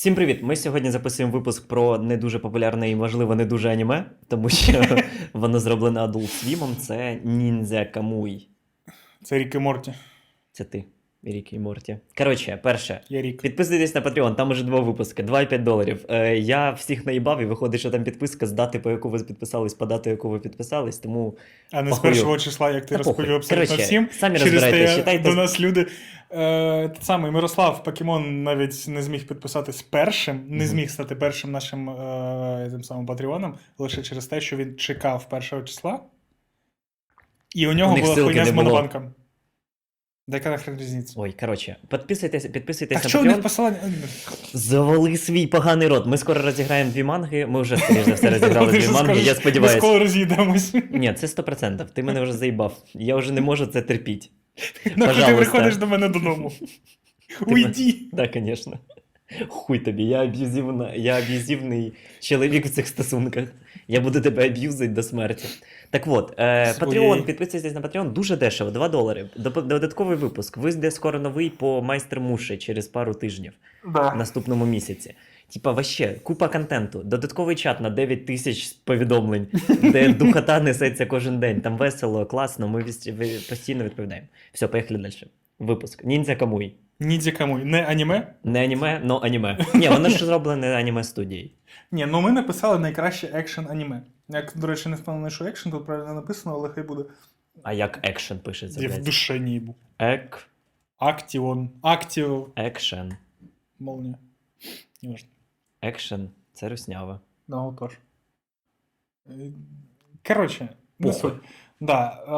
Всім привіт! Ми сьогодні записуємо випуск про не дуже популярне і, можливо, не дуже аніме, тому що воно зроблене Adult Swim. Це Ніндзя Камуй. Це Рік і Морті. Це ти, Рік і Морті. Коротше, перше, Я Рік. підписуйтесь на Patreon, там уже два випуски, 2,5 доларів. Е, я всіх наїбав і виходить, що там підписка з дати, по яку ви підписались, по дату, яку ви підписались, тому А не з Похую. першого числа, як ти Та розповів похуй. абсолютно Коротше, всім. самі Через розбирайтесь, те читайте. до нас люди. Е, те саме Мирослав Покемон навіть не зміг підписатись першим, не Мгм. зміг стати першим нашим е, тим самим патреоном, лише через те, що він чекав першого числа. І у нього них була ссылки хуйня не з було. монобанком. Да яка нахрен різниця? Ой, коротше, підписуйтесь, підписуйтесь Так на що у них Patreon. посилання? Завали свій поганий рот. Ми скоро розіграємо дві манги. Ми вже, скоріш за все, розіграли дві манги, я Ми сподіваюся. скоро роз'їдемось. Ні, це 100%. Ти мене вже заїбав. Я вже не можу це терпіти. Нахуй ти Пожалуйста. приходиш до мене додому. Уйди. Так, звісно. Хуй тобі, я аб'юзивна, я аб'юзивний чоловік в цих стосунках. Я буду тебе аб'юзити до смерті. Так от, е, Своєї. Patreon, підписуйтесь на Patreon, дуже дешево, 2 долари. Доп- Додатковий випуск. Вийде скоро новий по майстер Муші через пару тижнів Да. в наступному місяці. Типа, вообще, купа контенту, додатковий чат на 9 тисяч повідомлень, де духота несеться кожен день. Там весело, класно, ми віс- ви- постійно відповідаємо. Все, поїхали далі. Випуск. Ніндзя Камуй. Нідзі кому. Не аніме? Не аніме, но аніме. Ні, воно ж зроблене аніме студією. Ні, ну ми написали найкраще екшен аніме. Як, до речі, не впевнений, що екшен тут правильно написано, але хай буде. А як екшен пишеться? Я в блядь? душе не їбу. Ек, Актіон. Актіо. екшен. Молния. Не важно. Екшен. Це руснява. Да, отож. Е, Коротше, не Похуй. суть. Да, е,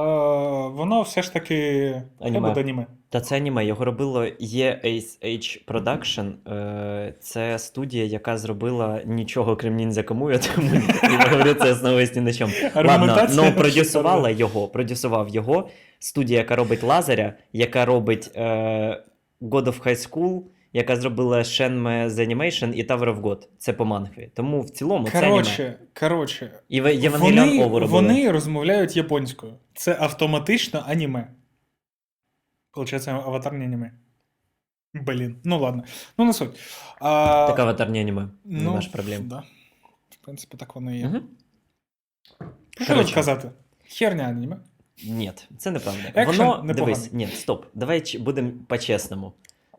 воно все ж таки Аніме. буде аніме. Та це аніме, його робило EASH Production. Е, Це студія, яка зробила нічого крім ніндзя Камуя, тому я говорю, це основується ні на чому. Ладно, ну продюсувала його, продюсував його студія, яка робить Лазаря, яка робить е, God of High School, яка зробила Shenmue The Animation і Tower of God. Це по мангві. Тому в цілому це аніме. Коротше, коротше. І Євангеліон Вони, Ову робили. вони розмовляють японською. Це автоматично аніме. Получається, аватар не аніме. Блін. Ну ладно. Ну, не суть. А, Так аніме. Не ну, ваш проблем. Да. В принципі, так воно і є. Угу. Що тут сказати? Херня аніме. Ні, це неправда. Екшен Воно, непоганий. дивись, ні, стоп, давай будемо по-чесному.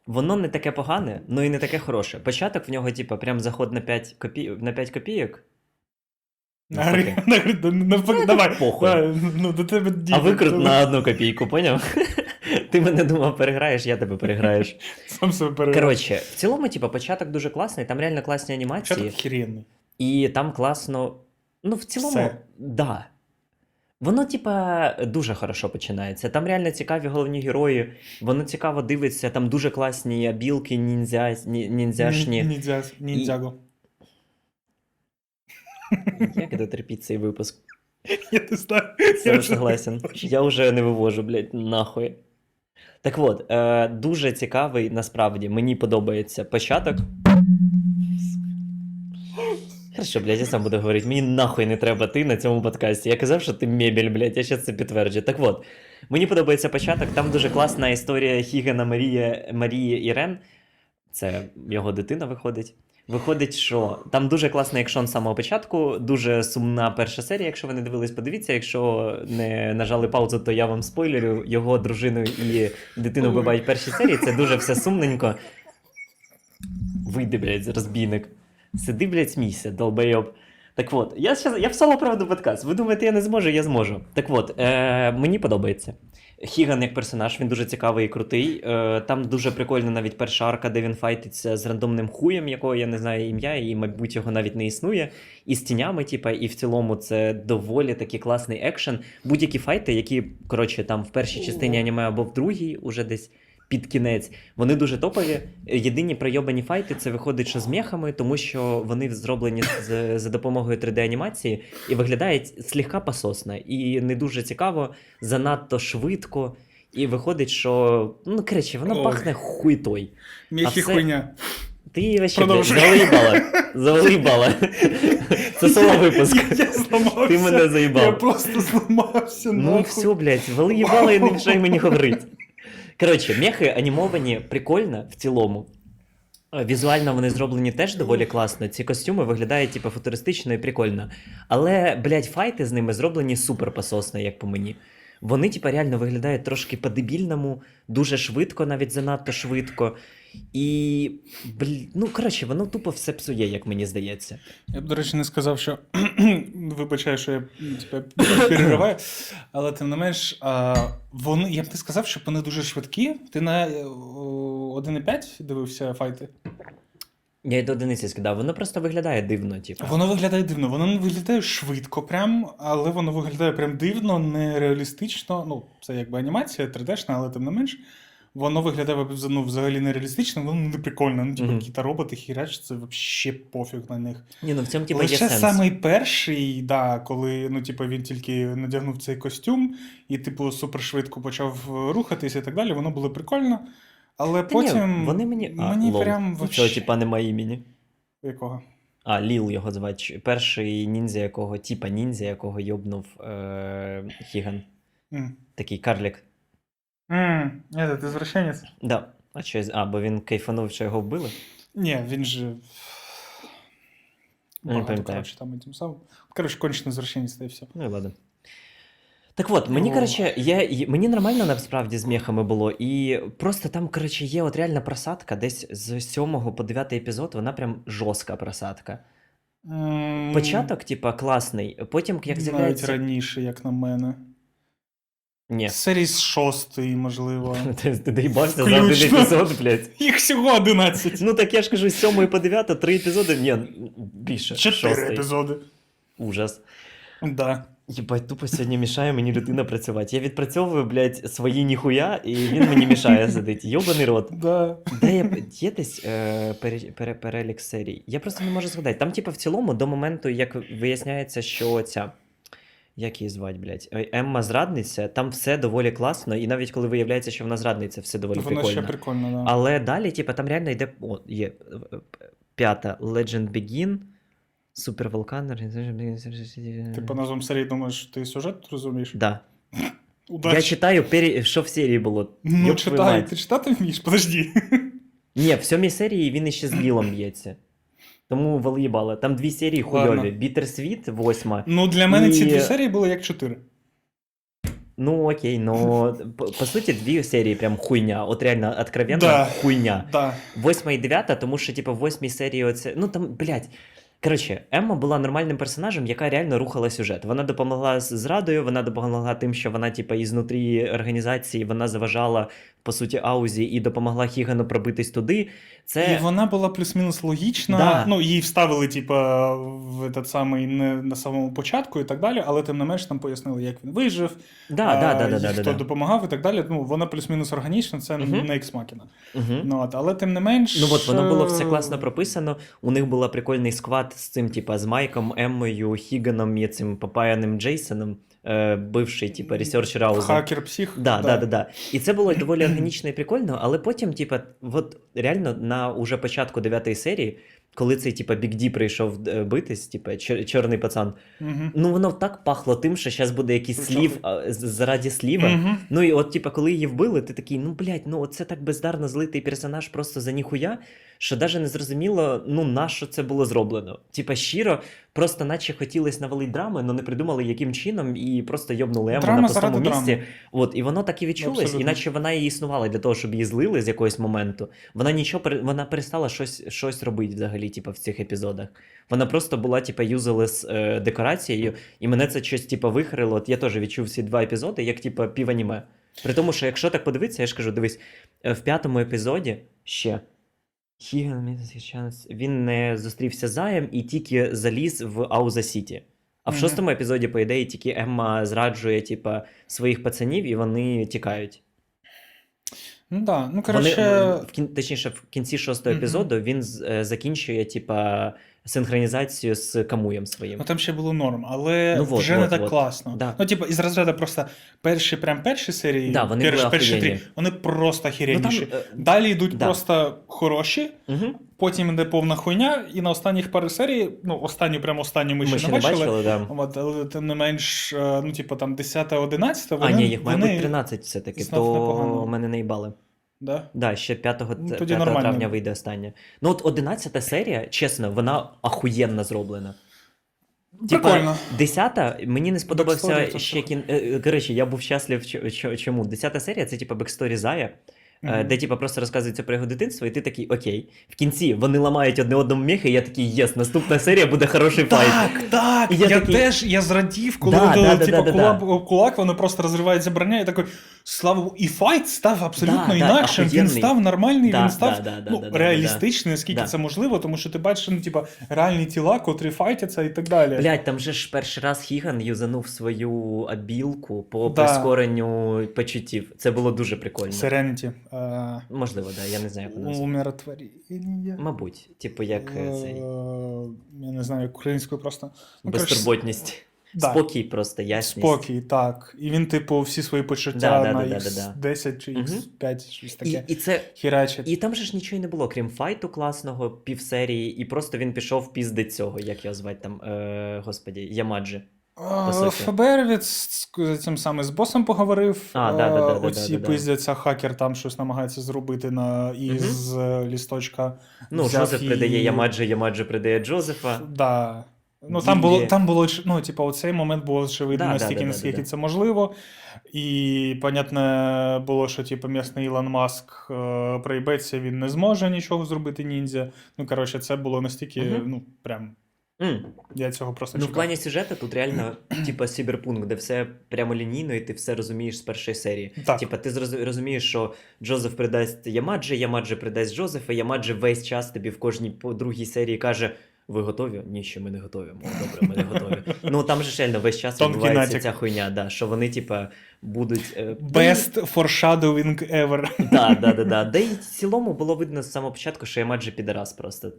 Воно не таке погане, ну і не таке хороше. Початок в нього, типа, прям заход на 5 копійок, на 5 копійок. Навпаки. Навпаки, навпаки, давай. Похуй. давай, Ну, до тебе А викрут на одну копійку, поняв? Ти мене думав, переграєш, я тебе переграєш. Сам себе перевел. Коротше, в цілому, типа, початок дуже класний, там реально класні анімації. Початок херенний. І там класно. Ну, в цілому, Все. да. Воно, типа, дуже хорошо починається. Там реально цікаві головні герої. Воно цікаво дивиться, там дуже класні білки, ніндзя, ні- ніндзяшні. Ніндзя, ніндзяго. Як дотерпіти цей випуск? Я не знаю. Я вже согласен. Я вже не вивожу, блядь, нахуй. Так от, е, дуже цікавий, насправді, мені подобається початок. Хорошо, блядь, я сам буду говорити. Мені нахуй не треба ти на цьому подкасті. Я казав, що ти мебель, блядь, я ще це підтверджую. Так от, мені подобається початок. Там дуже класна історія Хігена Марії, Марії Ірен. Це його дитина виходить. Виходить, що там дуже класний екшон з самого початку, дуже сумна перша серія. Якщо ви не дивились, подивіться. Якщо не нажали паузу, то я вам спойлерю. Його дружину і дитину вбивають в першій серії. Це дуже все сумненько. Вийди, блядь, розбійник. Сиди, блядь, смійся, долбойоб. Так от, я, щас, я в соло проведу подкаст. Ви думаєте, я не зможу, я зможу. Так от, е, мені подобається. Хіган як персонаж, він дуже цікавий і крутий. Е, там дуже прикольна навіть перша арка, де він файтиться з рандомним хуєм, якого я не знаю ім'я, і, мабуть, його навіть не існує. І з тінями, типа, і в цілому це доволі такий класний екшен. Будь-які файти, які, коротше, там в першій частині аніме або в другій, уже десь під кінець, вони дуже топові. Єдині пройобані файти це виходить, що з мехами, тому що вони зроблені з, за допомогою 3D-анімації і виглядають слегка пососно. І не дуже цікаво, занадто швидко. І виходить, що ну коротше, воно Ой. пахне хуйтой. Міхі це- хуйня. Ти вообще заїбала. Заїбала. Це соло випуск. Я зламався. Ти мене заїбав. Я просто зламався. Ну нахуй. все, блядь, вали їбало і не мішай мені говорити. Коротше, мехи анімовані прикольно в цілому. Е, Візуально вони зроблені теж доволі класно. Ці костюми виглядають типу, футуристично і прикольно. Але, блядь, файти з ними зроблені супер пасосно, як по мені. Вони, типу, реально виглядають трошки по-дебільному, дуже швидко, навіть занадто швидко. І, блін, ну коротше, воно тупо все псує, як мені здається. Я б, до речі, не сказав, що вибачаю, що я тебе перериваю, але тим не менш, а, вони, я б не сказав, що вони дуже швидкі. Ти на е, 1.5 дивився файти? Я й до одиниці скидав, воно просто виглядає дивно, типу. Воно виглядає дивно, воно не виглядає швидко, прям, але воно виглядає прям дивно, нереалістично. Ну, це якби анімація 3D-шна, але тим не менш. Воно виглядає ну, взагалі нереалістично, воно не прикольно. Ну, типу, Мгм. якісь роботи хірач, це взагалі пофіг на них. Ні, ну в цьому типу є Лише сенс. самий перший, да, коли ну, типу, він тільки надягнув цей костюм і, типу, супершвидко почав рухатись і так далі, воно було прикольно. Але Та потім ні, вони мені. А, мені лол. прям вообще... Цього, типа, немає імені. Якого? А, Ліл його звати. Перший ніндзя, якого, типа ніндзя, якого йобнув е- Хіган. М. Такий карлік. М, Ні, ти звращенець? Да. А що, я з- а, бо він кайфанув, що його вбили? Ні, він же. не Багато, пам'ятаю. коротше, там тим самим. Коротше, кончений звращенець та і все. Ну і ладно. Так от, мені, О. коротше, я, і- мені нормально насправді з мехами було, і просто там, коротше, є от реальна просадка, десь з 7 по 9 епізод, вона прям жорстка просадка. М, Початок, типа, класний, потім, як Навіть з'являється. раніше, як на мене. Ні. Серії з шостої, можливо. Ти, ти доїбався за один Включно. епізод, блядь. Їх всього 11. Ну так я ж кажу, з 7 по 9, 3 епізоди. Ні, більше. Чотири Шостий. епізоди. Ужас. Да. Єбать, тупо сьогодні мішає мені людина працювати. Я відпрацьовую, блядь, свої ніхуя, і він мені мішає сидить. Йобаний рот. Да. Де я є десь е, пере, пере, перелік серій? Я просто не можу згадати. Там, типу, в цілому, до моменту, як виясняється, що ця. Як її звати, блядь? Ой, Емма зрадниця, там все доволі класно, і навіть коли виявляється, що вона зрадниця, все доволі Воно прикольно. ще прикольно, да. Але далі, типу, там реально йде. О, є е, е, п'ята Legend Begin, Супер Вулкан. Ти по назвам серії думаєш, ти сюжет розумієш? Да. Удачі. Я читаю, пері... що в серії було. Ну, читай, ти читати вмієш? Подожди. Ні, в сьомій серії він іще з Лілом б'ється. Тому волейбали. Там дві серії хуйові. Ладно. Бітерсвіт, восьма. Ну, для мене ці дві серії були як чотири. Ну окей, ну по, по суті, дві серії прям хуйня. От реально откровенно Да. хуйня. Да. Восьма і дев'ята, тому що, типу, в восьмій серії оце. Ну там, блядь. Коротше, Емма була нормальним персонажем, яка реально рухала сюжет. Вона допомогла з зрадою, вона допомогла тим, що вона, типу, ізнутрі організації вона заважала, по суті, Аузі і допомогла Хігану пробитись туди. Це І вона була плюс-мінус логічна. Да. Ну, її вставили, типа, в этот самий не на самому початку і так далі, але тим не менш там пояснили, як він вижив, да, а, да, да, да, да, хто да, да. допомагав і так далі. Ну, вона плюс-мінус органічна, це Мгм. не ексмакіна. Угу. Ну, от, але тим не менш. Ну от воно було все е, класно прописано. У них був прикольний склад з цим, типа, з Майком, Еммою, Хіганом і цим попаяним Джейсоном, е, бивший, типа, ресерчер Ауза. Хакер псих. Да, да, да, да. І це було доволі органічно і прикольно, але потім, типа, от реально на уже початку дев'ятої серії, коли цей, типа, Біг Ді прийшов е, битись, типа, чор- чорний пацан, Угу. ну воно так пахло тим, що зараз буде якийсь Причому слів ти- а, з- заради сліва. Угу. Ну і от, типа, коли її вбили, ти такий, ну блядь, ну це так бездарно злитий персонаж просто за ніхуя, що навіть не зрозуміло, ну на що це було зроблено. Типа, щиро, просто наче хотілося навалити драми, але не придумали, яким чином, і просто йобнули Ему на пустому місці. драми. От, і воно так і відчулось, Абсолютно. іначе вона і існувала для того, щоб її злили з якогось моменту. Вона нічого вона перестала щось, щось робити взагалі, типа, в цих епізодах. Вона просто була, типа, юзалес е, декорацією, і мене це щось, типа, вихрило. От я теж відчув ці два епізоди, як, типа, піваніме. При тому, що якщо так подивитися, я ж кажу, дивись, е, в п'ятому епізоді ще. Хіган Мідсічанс, він не зустрівся з Заєм і тільки заліз в Ауза Сіті. А в Мгм. шостому епізоді, по ідеї, тільки Емма зраджує, типа, своїх пацанів, і вони тікають. Ну да. Ну, Вони, коротше. в кін... Точніше, в кінці шостого Мгм. епізоду він з- е, закінчує, типа, синхронізацію з Камуєм своїм. Ну там ще було норм, але Ну, вот, вже вот, не так вот. класно. Да. Ну, типу, із розряду просто перші, прям перші серії, Да, вони перші, перші три, вони просто охеренніші. там, е, Далі йдуть да. просто хороші, угу. потім йде повна хуйня, і на останніх пару серій, ну, останню, прям останню ми, Ми ще не бачили. да. От, але тим не менш, е, ну, типу, там 10 11 вони, а, ні, їх має бути 13 все-таки, то мене не їбали. Да? Да, ще 5, Ну, тоді 5 травня вийде остання. Ну, от 11 серія, чесно, вона ахуєнно зроблена. Прикольно. 10 мені не сподобався Бексторі ще кін. е, Коротше, я був щаслив. Чому? 10 серія це типа бексторі Зая, Мгм. де типа просто розказується про його дитинство, і ти такий окей. В кінці вони ламають одне одному міхи, і я такий єс, наступна серія буде хороший файт. Так, так. І Я, я такий- теж я зрадів, коли Да, да, да, типу, кулак, кулак, вони просто розривають забрання, і такий, слава і файт став абсолютно Да, да, інакшим. він став нормальний, Да, він став да, да, да, ну, реалістичний, наскільки Да. це можливо, тому що ти бачиш, ну, типу, реальні тіла, котрі файтяться і так далі. Блять, там же ж перший раз Хіган юзанув свою абілку по Да. прискоренню почуттів. Це було дуже прикольно. Serenity. Е, Можливо, да, я не знаю, як воно називається. Умиротворення. Мабуть, типу, як е, цей Е, Я не знаю, як українською просто. Ну, безтурботність. да. Спокій, просто ясність. Спокій, так. І він, типу, всі свої почуття Да, да, на да, да, X10 да, чи X5, щось таке. і це Хірачить. І там же ж нічого не було, крім файту класного, півсерії, і просто він пішов піздить цього, як його звати там, е, господі, Ямаджі. А. ФБР від з цим саме з босом поговорив. А, да, да, да, да, Оці да, да. пиздяться, хакер там щось намагається зробити на із е, лісточка. Ну, взяв Джозеф і- придає Ямаджі, Ямаджі придає Джозефа. Да. Ну, там було, там було, ну, типу, оцей момент було очевидно Да, да, настільки, да, да, наскільки да. це можливо. І, понятне було, що типу, місний Ілон Маск е, проїбеться, він не зможе нічого зробити ніндзя. Ну, коротше, це було настільки, Мгм. ну, прям, М. я цього просто Ну, в чекав. плані сюжету тут реально, типа, сіберпунк, де все прямолінійно, і ти все розумієш з першої серії. Так. Типа, ти зроз- розумієш, що Джозеф придасть Ямаджі, Ямаджі придасть Джозефа, Ямаджі весь час тобі в кожній по другій серії каже. Ви готові? Ні, ще ми не готові. Мов, добре, ми не готові. Ну там же реально весь час Тонкий відбувається натяк. ця хуйня, да, що вони, типа, будуть. е, Best foreshadowing ever. Да, да, да, да. Да і в цілому було видно з самого початку, що Ямаджі підарас просто.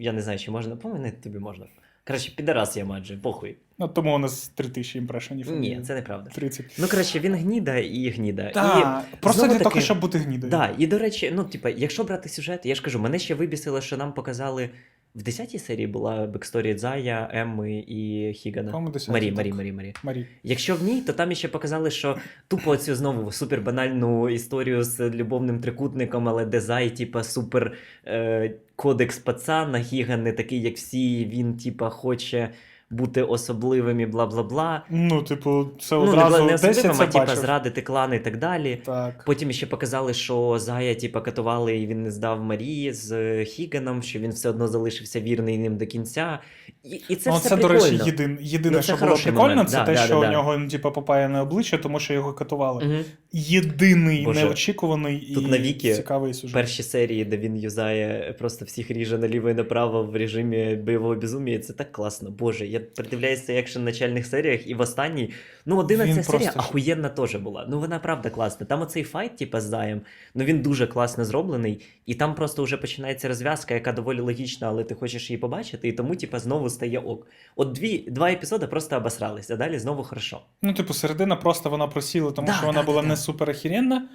Я не знаю, чи можна. По-моєму, тобі можна. Коротше, підарас Ямаджі, похуй. Ну, тому у нас 3000 імпрешенів. Ні, це неправда. 30. Ну, коротше, він гніда і гніда. Так, просто для того, щоб бути гнідою. Да, і до речі, ну, типа, якщо брати сюжет, я ж кажу, мене ще вибісило, що нам показали. В 10-й серії була бексторія Дзая, Емми і Хігана. По-моєму, 10-й, Марі. Марі, Марі, Марі. Марі. Якщо в ній, то там ще показали, що тупо цю знову супербанальну історію з любовним трикутником, але де Зай, типа, супер е, кодекс пацана, Хіган не такий, як всі, він, типа, хоче бути особливим і бла бла бла. Ну, типу, це Ну, не, одразу бла- не 10 особливим, а бачив. зрадити клан і так далі. Так. Потім ще показали, що Зая, типа, катували, і він не здав Марії з е, Хіганом, що він все одно залишився вірний ним до кінця. І, і це ну, все це, до речі, єдин, єдине, Ну, що було прикольно, момент. це Да, те, да, що да, у да. нього ну, типу, попає на обличчя, тому що його катували. Мгм. Єдиний Боже. неочікуваний Тут і навіки цікавий сюжет. Перші серії, де він юзає просто всіх ріже наліво і направо в режимі бойового безумія, це так класно. Боже, я придивляюся цей екшен в начальних серіях, і в останній. Ну, 11 Він серія просто ахуєнна теж була. Ну, вона правда класна. Там оцей файт, типа, з Заєм, ну він дуже класно зроблений, і там просто вже починається розв'язка, яка доволі логічна, але ти хочеш її побачити, і тому, типа, знову стає ок. От дві, два епізоди просто обосрались, а далі знову хорошо. Ну, типу, середина просто вона просіла, тому Да, що вона да, була да, не да. супер охеренна,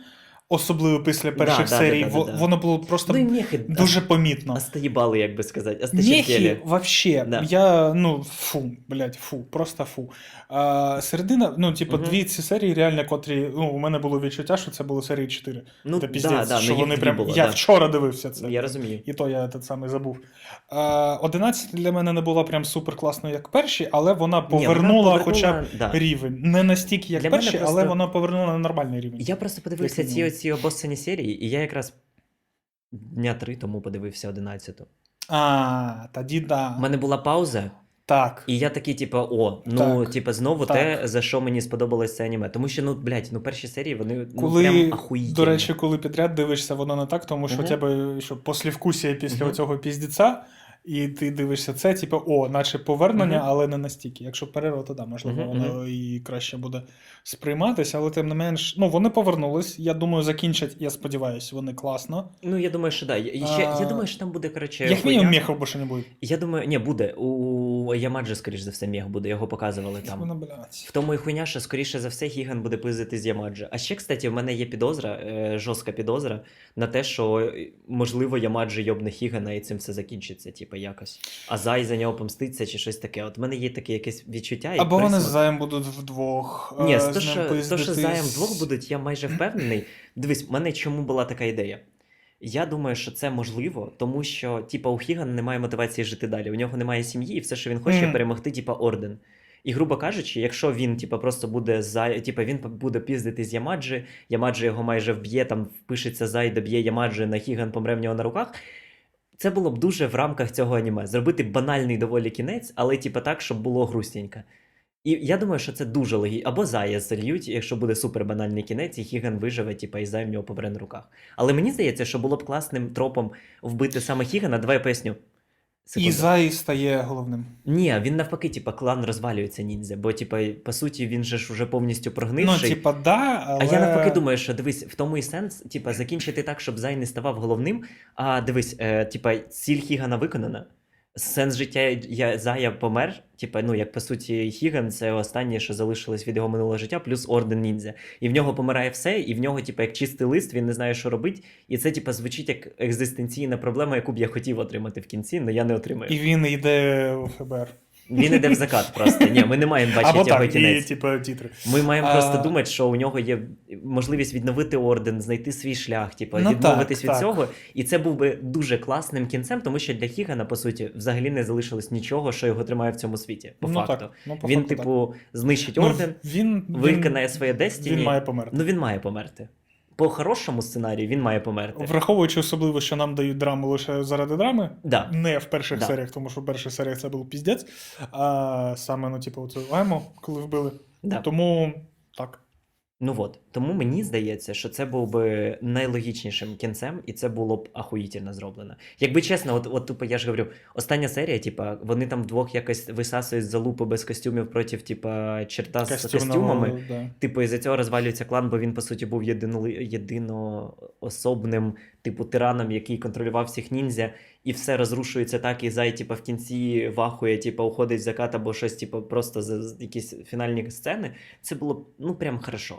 особливо після перших да, да, серій. да, да, Во- да. Воно було просто ну і мехи дуже помітно. остаїбали, як би сказати, Мехи вообще, Да. я, ну, фу, блядь, фу, просто фу. А, середина, ну, типу, Мгм. дві ці серії, реально, котрі, ну, у мене було відчуття, що це було серії 4. Ну, да, піздець, да, що ну, вони прям. було, я да. вчора дивився це. Я розумію. І то я так саме забув. А, 11 для мене не була прям супер класною, як перші, але вона Ні, вона повернула хоча б да. рівень. Не настільки, як Для перші, просто- але вона повернула на нормальний рівень. Я просто подивився Як ці обоссані серії, і я якраз дня три тому подивився 11-ту. А, тоді да. У мене була пауза, Так. і я такий, типу, о, ну, Так. типу, знову Так. те, за що мені сподобалось це аніме. Тому що, ну, блядь, ну перші серії, вони ну, Коли, прям ахуїтельні. до речі, коли підряд дивишся, воно не так, тому що Мгм. у тебе що послівкусія після Мгм. цього піздіця, і ти дивишся це, типу, о, наче повернення, Мгм. але не настільки. Якщо перерва, то да, можливо, Мгм, воно і краще буде сприйматися, але тим не менш, ну вони повернулись. Я думаю, закінчать, я сподіваюся, вони класно. Ну, я думаю, що да. І ще, я А, думаю, що там буде, коротше, Як мінімум, мехів більше не буде. Я думаю, ні, буде. У Ямаджі, скоріш за все, мех буде, його показували там. Блядь. В тому і хуйня, що скоріше за все Гіган буде пиздити з Ямаджі. А ще, кстати, в мене є підозра, е, жорстка підозра на те, що е, можливо Ямаджі йобне Хігана і цим все закінчиться. Типу, типу, якось. А Зай за нього помститься чи щось таке. От в мене є таке якесь відчуття. і Або вони з. Заєм будуть вдвох. Ні, е, то, з що, то, що заєм двох будуть, я майже впевнений. Дивись, в мене чому була така ідея? Я думаю, що це можливо, тому що, типа, у Хігана немає мотивації жити далі. У нього немає сім'ї, і все, що він хоче, Мгм. перемогти, типа, орден. І, грубо кажучи, якщо він, типа, просто буде за типа, він буде піздити з Ямаджі, Ямаджі його майже вб'є, там впишеться зай, доб'є Ямаджі, на Хіган помре в нього на руках. Це було б дуже в рамках цього аніме. Зробити банальний доволі кінець, але типу так, щоб було грустненько. І я думаю, що це дуже логічно. Або Зая зальють, якщо буде супер банальний кінець, і Хіган виживе, типа, і Зай в нього помре на руках. Але мені здається, що було б класним тропом вбити саме Хігана. Давай я поясню. І Секунду. Зай стає головним. Ні, він навпаки, типа, клан розвалюється ніндзя, бо, типа, по суті, він же ж уже повністю Ну, типа, да, але... А я навпаки думаю, що дивись, в тому і сенс, типа, закінчити так, щоб Зай не ставав головним. А дивись, е, типа, ціль Хігана виконана. Сенс життя я, Зая помер. Типа, ну як по суті, Хіган це останнє, що залишилось від його минулого життя, плюс орден ніндзя. І в нього помирає все, і в нього, типа, як чистий лист, він не знає, що робить. І це, типа, звучить як екзистенційна проблема, яку б я хотів отримати в кінці, але я не отримаю. І він йде в ФБР. Він іде в закат просто. Ні, ми не маємо бачити Або його так, і, кінець. типа, тітри. Ми маємо А- просто думати, що у нього є можливість відновити орден, знайти свій шлях, типу, Ну відмовитись так, від так. цього. І це був би дуже класним кінцем, тому що для Хігана, по суті, взагалі не залишилось нічого, що його тримає в цьому світі. По ну, факту. Так, ну, по він, факту, типу, знищить орден, Ну, він, виконає своє Destiny. він має померти. Ну він має померти. По хорошому сценарію він має померти. Враховуючи особливо, що нам дають драму лише заради драми, Да. не в перших Да. серіях, тому що в перших серіях це був піздець, а саме, ну, типу, оцю Емо, коли вбили. Да. Тому так. Ну от. Тому мені здається, що це був би найлогічнішим кінцем, і це було б ахуїтельно зроблено. Якби чесно, от, от тупо я ж говорю, остання серія, типа, вони там вдвох якось висасують залупи без костюмів проти, типа, черта з костюмами. Да. Типу, із-за цього розвалюється клан, бо він, по суті, був єдино, єдиноособним, типу, тираном, який контролював всіх ніндзя, і все розрушується так, і зай, типу, в кінці вахує, типу, уходить в закат або щось, типу, просто з, з якісь фінальні сцени. Це було ну, прям хорошо.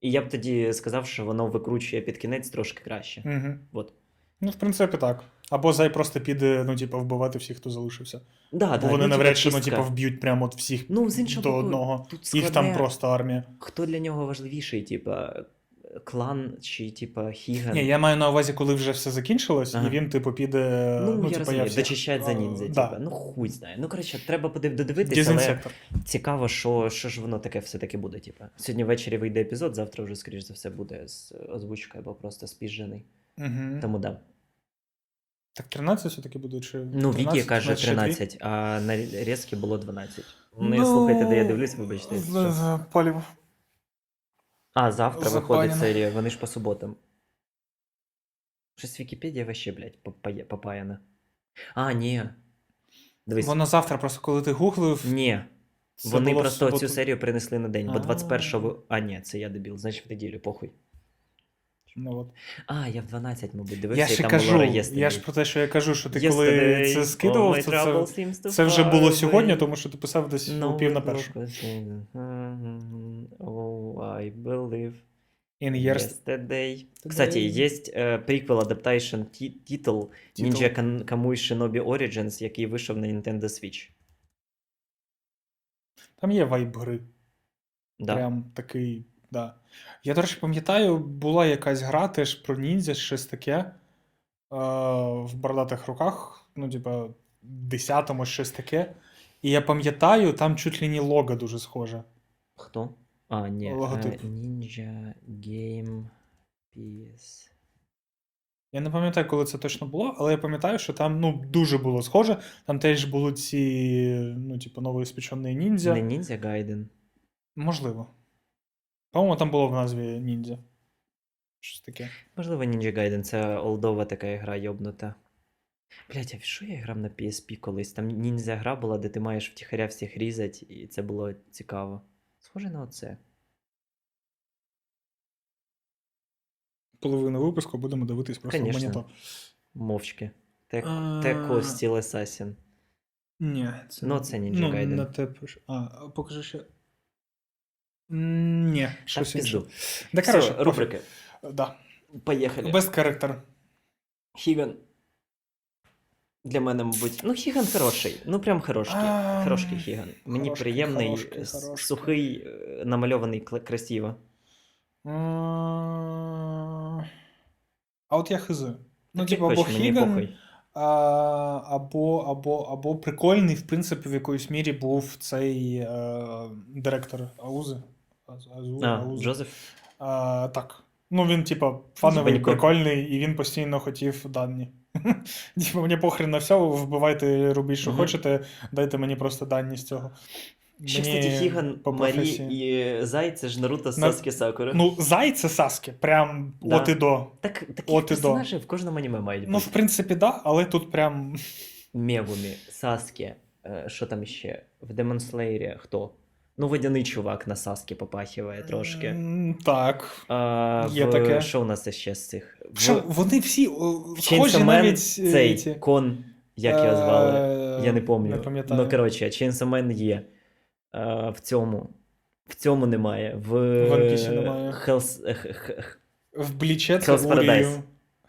І я б тоді сказав, що воно викручує під кінець трошки краще. Угу. От. Ну, в принципі, так. Або Зай просто піде, ну, типу, вбивати всіх, хто залишився. Да, Бо да, вони ну, навряд чи ну, типу, вб'ють прямо от всіх Ну, з іншого до боку, одного. тут Їх там просто армія. Хто для нього важливіший, типа, клан чи, типа, Хіган? Ні, я маю на увазі, коли вже все закінчилось, Ага. і він, типу, піде. Ну, ну я типу, розумію, всіх- дочищать за ніндзя, да. Ну, хуй знає. Ну, коротше, треба подив- додивитися, але цікаво, що, що ж воно таке все-таки буде, типа. Сьогодні ввечері вийде епізод, завтра вже, скоріш за все, буде з озвучкою або просто спіжений. Угу. Тому да. Так 13 все-таки буде, чи. Ну, 13, Вікі каже 24? 13, а на Резкі було 12. Ну, Ну, слухайте, де я дивлюсь, вибачте. з- що- з- Палів. А, завтра виходить серія, вони ж по суботам. Щось Вікіпедія вообще, блядь, попаяна. А, ні. Дивись. Воно завтра, просто коли ти гуглив. Ні. це Вони було в просто цю серію перенесли на день, бо А. 21-го. А, ні, це я дебіл, значить в неділю, похуй. Ну, от. А, я в 12, мабуть, дивився, Я і ще там кажу, було реєстр. я ж про те, що я кажу, що ти коли це скидував, то це, це вже було сьогодні, тому що ти писав десь No, пів на it першу. I believe. In years Yesterday. Кстати, Today. є е, приквел адаптейшн титул. Ninja Kamui Shinobi Origins, який вийшов на Nintendo Switch. Там є вайб гри. Да. Прям такий, да. Я, до речі, пам'ятаю, була якась гра теж про ніндзя, щось таке. Е, в бородатих руках, ну, типа, десятому щось таке. І я пам'ятаю, там чуть ли не лого дуже схоже. Хто? А, ні. Логотип. Ninja Game Piece. Я не пам'ятаю, коли це точно було, але я пам'ятаю, що там ну, дуже було схоже. Там теж були ці, ну, типу, новоіспечені ніндзя. Не Ninja Gaiden. Можливо. По-моєму, там було в назві ніндзя. Щось таке. Можливо, Ninja Gaiden це олдова така гра йобнута. Блять, а в що я грав на PSP колись? Там ніндзя гра була, де ти маєш втіхаря всіх різати, і це було цікаво. Схоже на оце. Половину випуску будемо дивитись просто в Конечно. монітор. Мовчки. Тек... А, Теко Steel Assassin. Ні, це, Ну, це Ninja ну, Gaiden. На те. А, покажи ще. М, Ні, щось інше. пізду. Да, Все, коротше, рубрики. пофіг. Да. Поїхали. Best character. Хіган. Для мене, мабуть. Ну, Хіган хороший. Ну, прям хороший. А, Хороший Хіган. Мені приємний, с- сухий, е, намальований красиво. А от я хз. Ну, типу, або Хіган, а, або, або, або прикольний, в принципі, в якоїсь мірі був цей е, директор Аузи. Азу, А, Аузи. Джозеф. А, так. Ну, він, типа, фановий, прикольний, і він постійно хотів дані. Типа, мені похрен на все, вбивайте, робіть, що Мгм. хочете, дайте мені просто дані з цього. Ще, кстати, Хіган, Марі і Зай, це ж Наруто На- Саскі Сакура. Ну, Зай це Саске, прям Да. от і до. так, таких от і до. в кожному аніме мають Ну, в бути. принципі, да, але тут прям. Мегумі, Саскі, е, що там ще? В Demon Slayer хто? Ну, водяний чувак на Саскі попахиває трошки. Так. А, є в, таке. Що у нас ще з цих? Що, вони всі о, схожі Man навіть. е, цей ці. кон, як його звали? Е, Я не пам'ятаю. Ну, коротше, Chainsaw є. А, в цьому. В цьому немає. В немає. Hell's, е, В Бліче це Hell's Paradise.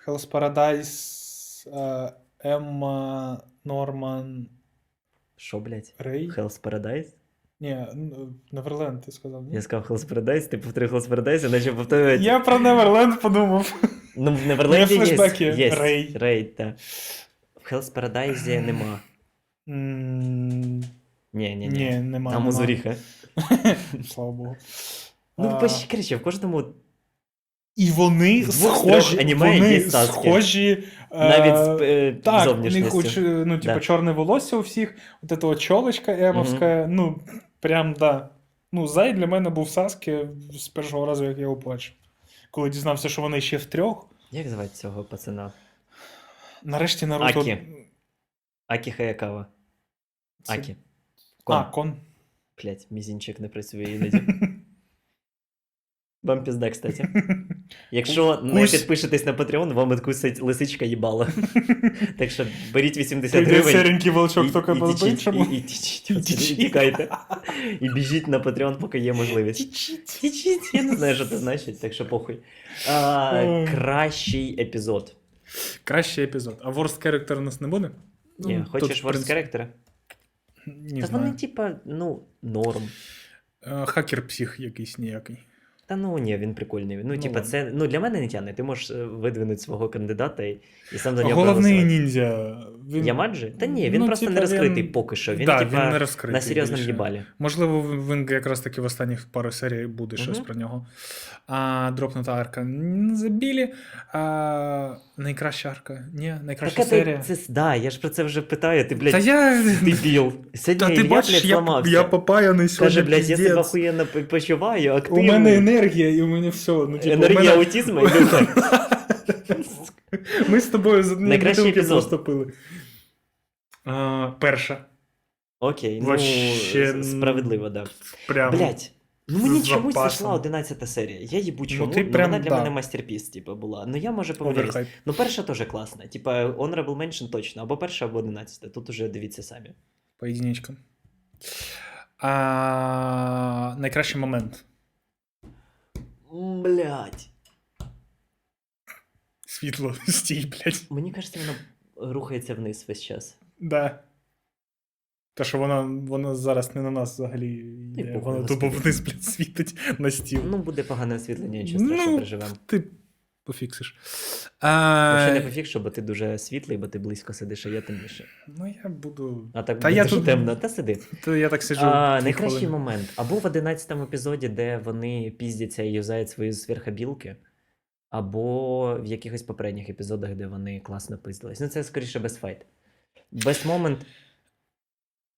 Hell's Paradise, е, Емма Норман Що, блядь? Рей. Hell's Paradise? Ні, Неверленд, ти сказав. Ні? Я сказав Paradise, ти повторив Paradise, іначе повторювати. Я про Неверленд подумав. Ну, в Неверленді Є є. Є. Рей. Рей, так. В Paradise нема. Ні, ні, Ні, ні. нема. Там. Узуріха. Слава Богу. Ну, почти, коротше, в кожному І вони схожі, аніме вони є схожі. е, навіть з е, Так, у них зовнішністю. ну, типу, Да. чорне волосся у всіх, от этого чолочка емовська, ну, прям да. Ну, Зай для мене був Саске з першого разу, як я його бачив. Коли дізнався, що вони ще в трьох. Як звати цього пацана? Нарешті Наруто. Акі. Акі Хаякава. Це- Акі. Кон. А, кон. Блять, мізінчик не працює іноді. Вам пізда, кстати. Якщо не Кусь. підпишетесь на Patreon, вам відкусить лисичка їбала. Так що беріть 80 Прийде гривень. серенький волчок, і- тільки і тічіть, по-збитшому. і- і тічіть, І і тічіть. тікайте. І біжіть на Patreon, поки є можливість. Тічіть, я не знаю, що це значить, так що похуй. А, Ой. кращий епізод. Кращий епізод. А Worst Character у нас не буде? Ні, Ну, хочеш тут, в ворс принципі, характера? Не Та знаю. вони, типа, ну, норм. Е, Хакер-псих якийсь ніякий. Та ну ні, він прикольний. Ну, Ну, типа, це ну для мене не тягне. Ти можеш е, видвинути свого кандидата і, і сам за нього Головний ніндзя. Він... Ямаджі? Та ні, він Ну, просто типа, не розкритий він- поки що. Він, да, типа, він не розкритий на серйозному їбалі. Можливо, він якраз таки в останніх пару серій буде щось про нього. А, дропнута арка забілі. А, найкраща арка. Ні, найкраща Так, серія. це, це, да, я ж про це вже питаю, ти, блядь, Та я. дебіл. Сьогодні Та ти Ілля, бачиш, блядь, я, я попаяний сьогодні. Каже, блядь, я себе охуєнно по- почуваю, У активний. мене енергія, і у мене все. Ну, типу, Енергія мене... аутизму, Ілюха. Ми з тобою з однієї бутилки просто пили. А, перша. Окей, ну, Вообще, с- справедливо, да. Прям. Блять. Ну мені чомусь зайшла 11 серія. Я їбу чому, Ну, ну, прям, вона для да. мене мастерпіс, типу, була. Ну я може. Оверхайп. Ну, перша теж класна. Типа, Honorable Mention точно, або перша, або 11. Тут уже дивіться самі. По единичкам. А, найкращий момент. Блять. Світло, стій, блядь. Мені кажеться, воно рухається вниз весь час. Да. Те, що вона, вона зараз не на нас взагалі йде. господи. тупо вниз, блядь, світить на стіл. Ну, буде погане освітлення, нічого страшного Ну, переживемо. Ти пофіксиш. Не А, пофіг, що бо ти дуже світлий, бо ти близько сидиш, а я темніше. ну я буду. А так Та буде я тут- темно, та сиди. То я так сиджу. А, найкращий хвилини. момент. Або в 11 епізоді, де вони піздяться і юзають свої сверхобілки, або в якихось попередніх епізодах, де вони класно пиздились. Ну, це скоріше без файт. Без момент.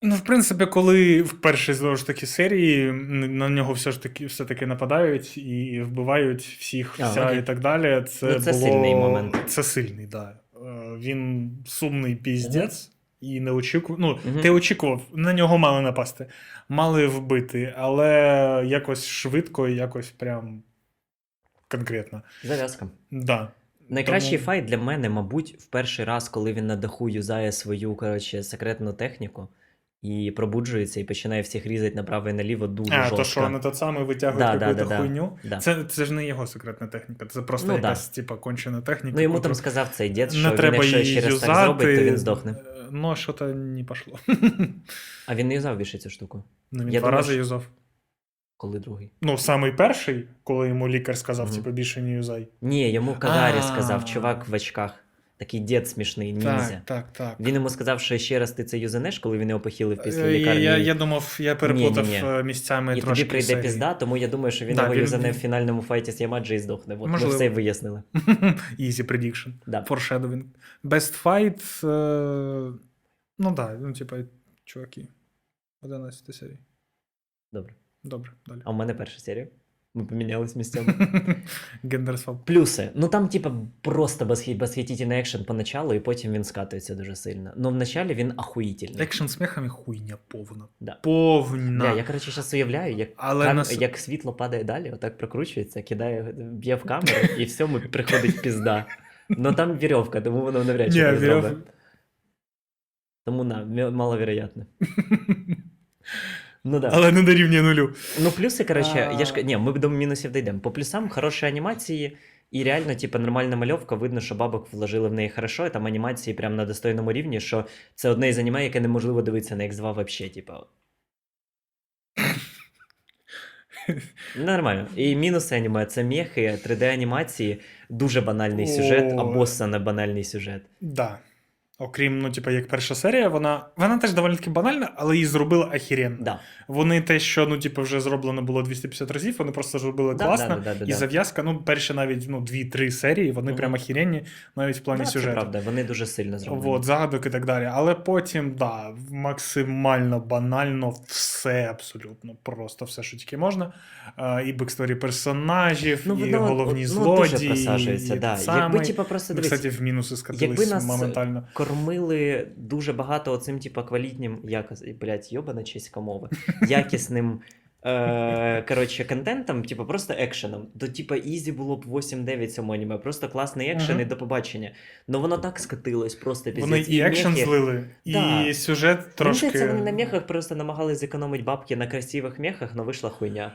Ну, в принципі, коли в першій знову ж таки серії на нього все ж таки все-таки нападають і вбивають всіх, А, вся окей. і так далі. Це, Ну, це було... сильний момент. Це сильний, так. Да. Е, Він сумний піздець. І не очікував. Ну, Мгм. ти очікував, на нього мали напасти, мали вбити, але якось швидко якось прям конкретно. Зав'язка. Да. Найкращий Тому- файт для мене, мабуть, в перший раз, коли він на даху юзає свою коротше, секретну техніку, і пробуджується і починає всіх різати направо і наліво дуже А, жорстко. то що на тот самий витягує Да, да, якусь да, да. хуйню. Да. Це, це ж не його секретна техніка, це просто Ну, да. якась, типа, кончена техніка. Ну йому там сказав цей дід, що не він треба якщо її ще раз так зробить, то він здохне. Е, Ну, що то не пішло. А він не юзав більше цю штуку. Ну, він Я два думаю, рази юзав. Коли другий? Ну, самий перший, коли йому лікар сказав, типу, більше не юзай. Ні, йому Кагарі сказав, чувак в очках. Такий дід смішний, ніндзя. Так, так, так. Він йому сказав, що ще раз ти це юзанеш, коли він його похилив після Е, лікарні. Я, я думав, я переплутав Ні-ні-ні. е, місцями і трошки тобі прийде серії. пізда, тому я думаю, що він Да, його він- юзане в фінальному файті з Ямаджі і здохне. От ми все вияснили. Easy prediction. Да. Foreshadowing. Best fight. Е... Ну так, да, ну, типа, чуваки. 11 серій. Добре. Добре, далі. А у мене перша серія. Ми помінялись місцями. Гендерсвап. Плюси. Ну там, типа, просто безхі- безхитительний екшен поначалу, і потім він скатується дуже сильно. Ну, вначалі він ахуїтельний. Екшн сміхами хуйня повна. Да. Повна. Бля, я, коротше, зараз уявляю, як, Але кам... нас- як світло падає далі, отак прокручується, кидає, б'є в камеру, і всьому приходить пізда. Ну там вірьовка, тому воно навряд чи Ні, не вірьов... зробить. Тому на, мі- маловероятно. Ну да. Але не дорівнює нулю. Ну, плюси, коротше, А. я ж ні, ми до мінусів дійдемо. По плюсам хороші анімації, і реально, типу, нормальна мальовка, видно, що бабок вложили в неї хорошо, і там анімації прямо на достойному рівні, що це одне із аніме, яке неможливо дивитися на X2 вообще, типу. Нормально. І мінуси аніме це мехи, 3D-анімації, дуже банальний сюжет, Ой. або саме банальний сюжет. Да. Окрім, ну, типа, як перша серія, вона, вона теж доволі таки банальна, але її зробили ахіренно. Да. Вони те, що ну, типу, вже зроблено було 250 разів, вони просто зробили Да, класно. да, да, да, і да. зав'язка, ну, перші навіть ну, 2-3 серії, вони Мгм. прям ахіренні, навіть в плані Да, це сюжету. правда, вони дуже сильно зроблені. От, загадок і так далі. Але потім, да, максимально банально все абсолютно. Просто все, що тільки можна. А, і бексторі персонажів, і воно, головні ну, злодії. дуже просаджується, і да. Якби, типа, просто Ми, дивись, кстати, в мінуси скатились якби нас моментально. Кормили дуже багато оцим, типа, квалітнім, як, блядь, йобана чеська мова, якісним. Е, коротше, контентом, типу, просто екшеном. То, типа, ізі було б 8-9 цьому аніме. Просто класний екшен і до побачення. Ну воно так скатилось, просто піздець. Вони і екшен мехи- злили, Да. і сюжет Мені трошки. здається, вони на мехах просто намагались зекономити бабки на красивих мехах, але вийшла хуйня.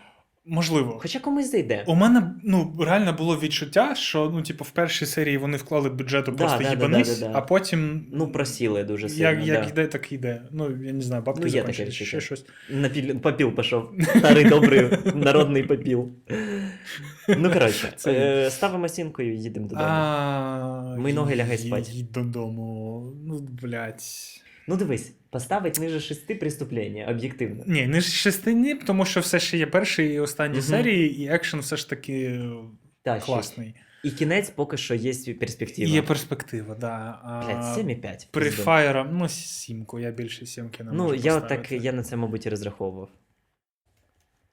Можливо. Хоча комусь зайде. У мене ну реально було відчуття, що ну, типу, в першій серії вони вклали бюджету Да, просто да, да, їбанись, да, да, да. а потім. Ну, просіли дуже сильно. Як, як да. йде, так йде. Ну, я не знаю, бабки Ну, є таке ще щось. Напіл... Попіл пішов. Старий добрий народний попіл. Ну, коротше, Це- е, ставимо оцінкою і їдемо додому. А, Мої ноги лягай й- спать. Їдь додому. Ну, блядь. Ну, дивись, поставить ниже шести преступлення, об'єктивно. Ні, не ж шестині, тому що все ще є перші і останні угу. серії, і екшен все ж таки Та, ще. класний. І кінець поки що є перспектива. Є перспектива, да. А, Блядь, 7,5. При пізду. Ну, сімку, я більше сімки не Ну, можу я поставити. так, я на це, мабуть, і розраховував.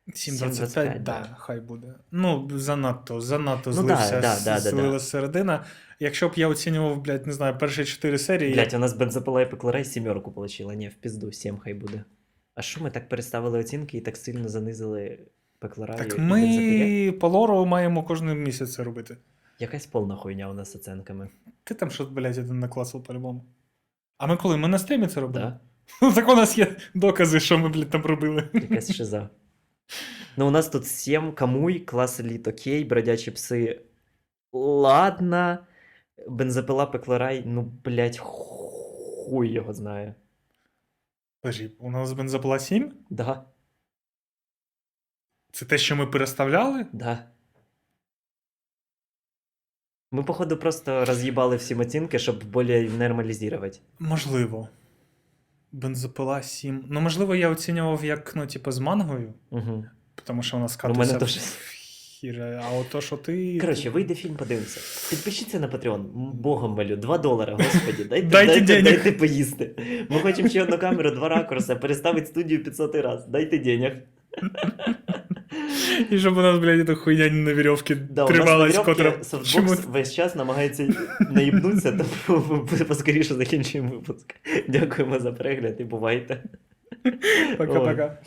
7.25, 7.25, да, да. хай буде. Ну, занадто, занадто Ну, злився, да, да, да, да, злила да. середина. Якщо б я оцінював, блядь, не знаю, перші чотири серії. Блять, у нас бензопила і пеклорай сімерку получила. Ні, в пізду, 7 хай буде. А що ми так переставили оцінки і так сильно занизили пеклораю Так ми по лору маємо кожен місяць це робити. Якась повна хуйня у нас з оценками. Ти там щось, блядь, один накласив по-любому. А ми коли? Ми на стрімі це робили? Да? Так у нас є докази, що ми, блядь, там робили. Якась шиза. Ну, у нас тут 7, Камуй, клас еліт, окей, бродячі пси. Ладно. Бензопила пеклорай, ну, блять, хуй його знає. Подожди, у нас бензопила 7? Да, Це те, що ми переставляли? да. Ми, походу, просто роз'їбали всі оцінки, щоб більш нормалізувати. Можливо. Бензопила 7. Ну, можливо, я оцінював як, ну, типу, з мангою, Угу. тому що вона Ну, скатується теж. в хіре. А от то, що ти. Коротше, вийде фільм, подивимося. Підпишіться на Patreon. Богом молю, 2 долара, господі. Дайте, Дайте дайте, дайте поїсти. Ми хочемо ще одну камеру, два ракурси, переставити студію 500 раз. Дайте денег. І щоб у нас, блядь, эта хуйня на вірьовці Да, на котра. веревці софтбокс чомусь- весь час намагається наїбнутися, тому поскоріше закінчуємо випуск. Дякуємо за перегляд і бувайте. Пока-пока.